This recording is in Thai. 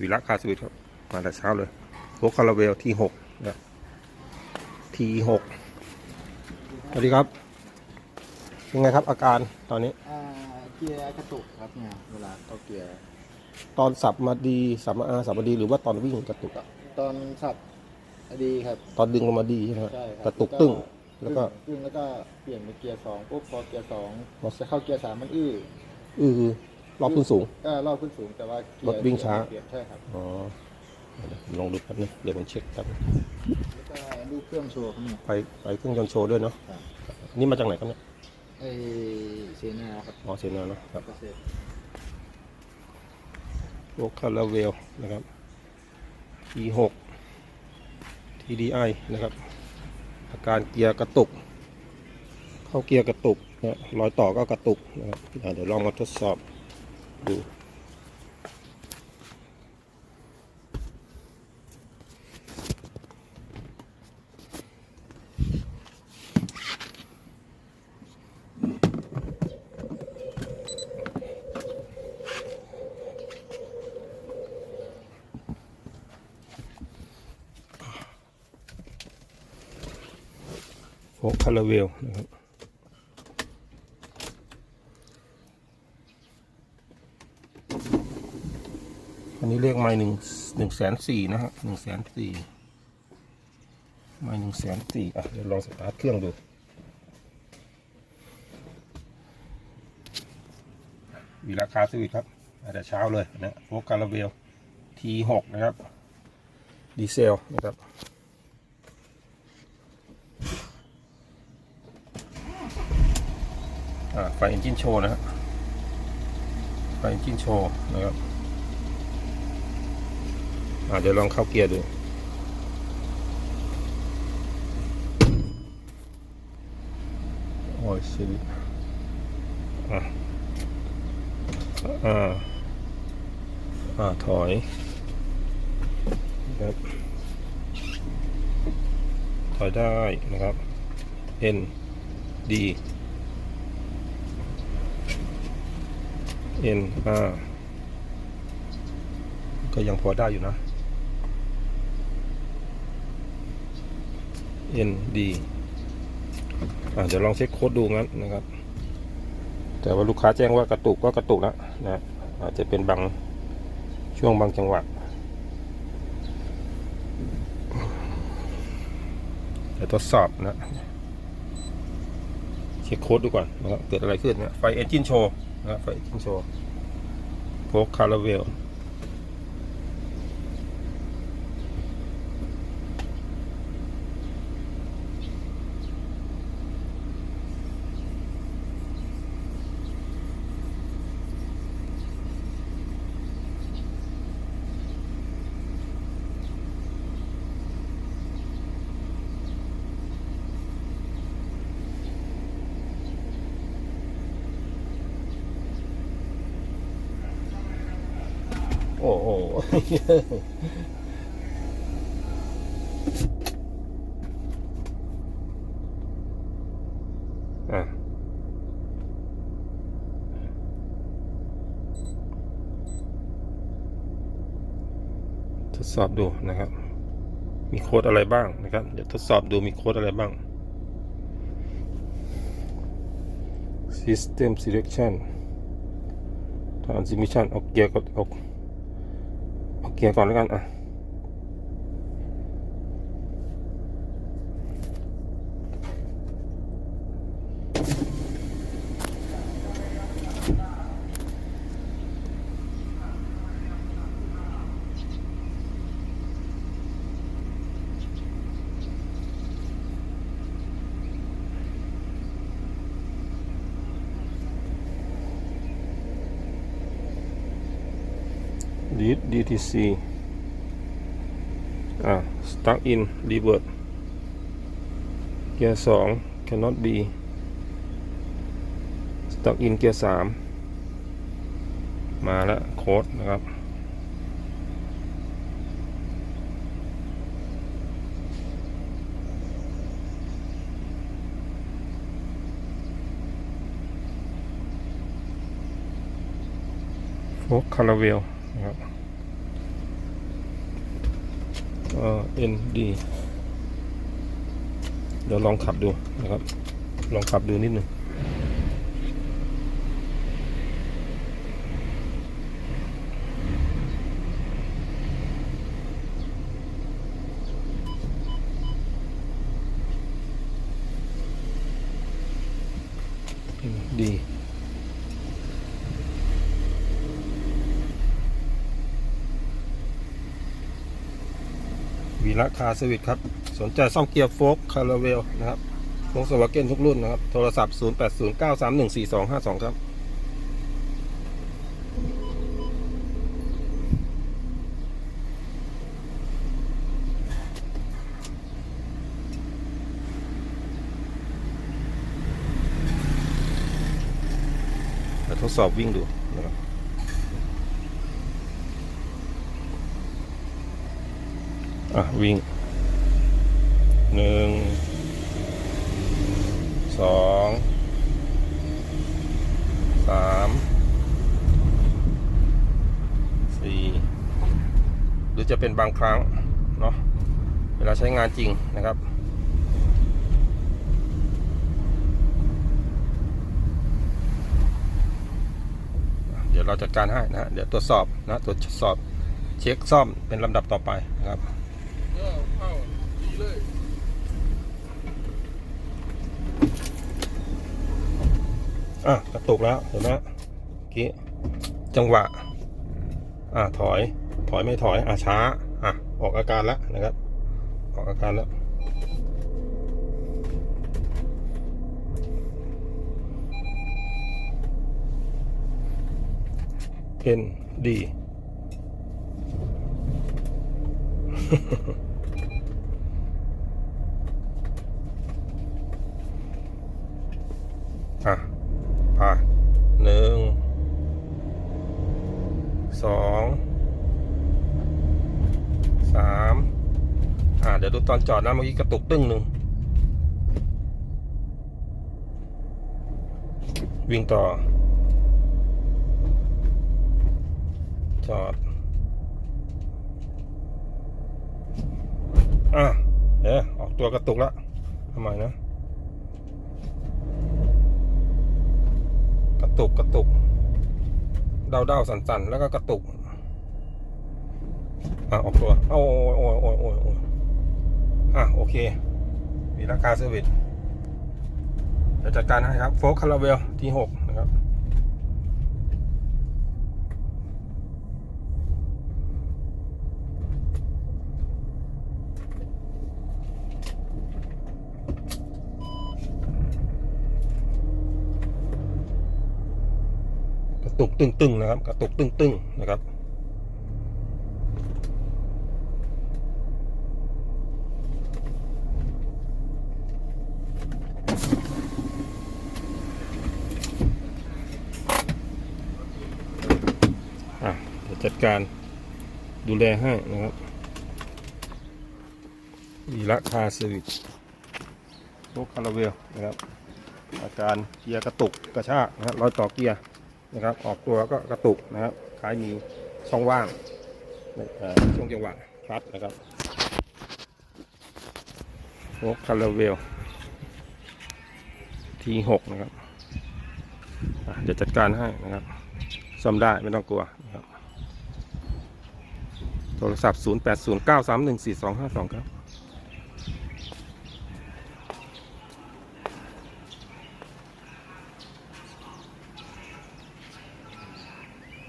วีระคาสวิตครับ มาแต่เช้าเลยโฟคาราเวลทีหกนะทีหกสวัสดีครับ เป็นไงครับอาการตอนนี้ อ่าเกียร์กระตุกครับเนี่ยเวลาเข้าเกียร์ตอนสับมาดีสับมาอาสับมาดีหรือว่าตอนวิ่งกระตุกตอนสับดีครับตอนดึงลงมาดีใช่ไหมครับใช่ครับกระตุกตึ้งแล้วก็ ตึ้งแล้วก็เปลี่ยนเป็นเกียร์สองปุ๊บพอเกียร์สองพอ จะเข้าเกียร์สามมันอื้อ อือ รอบขึ้นสูง ก็รอบขึ้นสูงแต่ว่าเกียรถวิ่งช้าเปลี่ยนใช่ครับอ๋อเดี๋ยวลองดูแป๊บนึงเดี๋ยวผมเช็คครับ แล้วก็ดูเครื่องโชว์ครับเนี่ยไปไปเครื่องยนต์โชว์ด้วยเนาะครับนี่มาจากไหนครับเนี่ยไอเซนาครับอ๋อเซนาเนาะครับเกษตรโวคาราเวลนะครับ T6 TDI นะครับ อาการเกียร์กระตุก เข้าเกียร์กระตุกนะรอยต่อก็กระตุกนะครับอะเดี๋ยวลองมาทดสอบ ดูโฟคาราเวลนะครับ นนี้เลขไม้หนึ่งหนึ่งแสนสี่นะฮะหนึ่งแสนสี่ไม้หนึ่งแสนสี่อะเดี๋ยวลองสตาร์ทเครื่องดูมีราคาสวิตครับอาจจะเช้าเลยนะโฟคาราเวล T6 นะครับ ดีเซลนะครับอ่าไฟเอนจินโชว์นะฮะไฟเอนจินโชว์นะครับ เดี๋ยวลองเข้าเกียร์ดู โอ้ยสิอะอ่าอ่าถอยนะครับถอยได้นะครับ N D N R ก็ยังพอได้อยู่นะ N D อะเดี๋ยวลองเช็คโค้ดดูงั้นนะครับ แต่ว่าลูกค้าแจ้งว่ากระตุกก็กระตุกแล้วนะอาจจะเป็นบางช่วงบางจังหวะเดี๋ยวทดสอบนะเช็คโค้ดดูก่อนนะครับเกิดอะไรขึ้นนะไฟเอนจินโชว์นะไฟเอนจินโชว์โฟกคาราเวล โอ้โหอะทดสอบดูนะครับ มีโค้ดอะไรบ้างนะครับ เดี๋ยวทดสอบดูมีโค้ดอะไรบ้าง System Selection Transmission เอาเกียร์ก่ออาเอา เกียนก่อนแล้วกันอะ DTC อ่า stuck in revert เกียร์สอง cannot be stuck in เกียร์สามมาแล้วโค้ดนะครับโฟกคาราเวลนะครับ เอ็นดีเดี๋ยวลองขับดูนะครับ ลองขับดูนิดหนึ่ง วีระคาสวิตครับ สนใจซ่อมเกียร์โฟกคาราเวลนะครับโฟกสวาเกนทุกรุ่นนะครับ โทรศัพท์ 0809314252 ครับทดสอบวิ่งดูนะครับ อะ วิ่งหนึ่งสองสามสี่หรือจะเป็นบางครั้ง เนาะเวลาใช้งานจริงนะครับเดี๋ยวเราจัดการให้นะฮะเดี๋ยวตรวจสอบนะตรวจสอบเช็คซ่อมเป็นลำดับต่อไปนะครับ อะกระตุกแล้วเห็นไหมกี้จังหวะ อะถอย ถอยไม่ถอยอะช้า อะออกอาการแล้วนะครับ ออกอาการแล้ว N D อะไปหนึ่ง สองสามอ่า เดี๋ยวดูตอนจอดนะเมื่อกี้กระตุกตึ้งหนึ่งวิ่งต่อ จอด อะเอ๊ออกตัวกระตุกล้วทำไมนะ กระตุก กระตุก เดาเดาสั่นสันๆ แล้วก็กระตุกอะออกตัวโอ้ยโอ้ยโอ้ยโอ้ยโอ้ยอะโอเค มีราคาเซอร์วิสเดี๋ยวจัดการให้ครับโฟกคาราเวลที่หกนะครับ ตุกตึงๆนะครับ กระตุกตึงๆนะครับ อะจัดการดูแลให้นะครับวีระคาสวิตโลคาราเวลนะครับ อาการเกียร์กระตุกกระชากนะครับรอยต่อเกียร์ นะครับ ออกตัวก็กระตุกนะครับคล้ายมีช่องว่างในช่วงจังหวะคลัดนะครับโลคาราเวลทีหกนะครับเดี๋ยวจัดการให้นะครับซ่อมได้ไม่ต้องกลัวนะครับโทรศัพท์ 0809314252 ครับ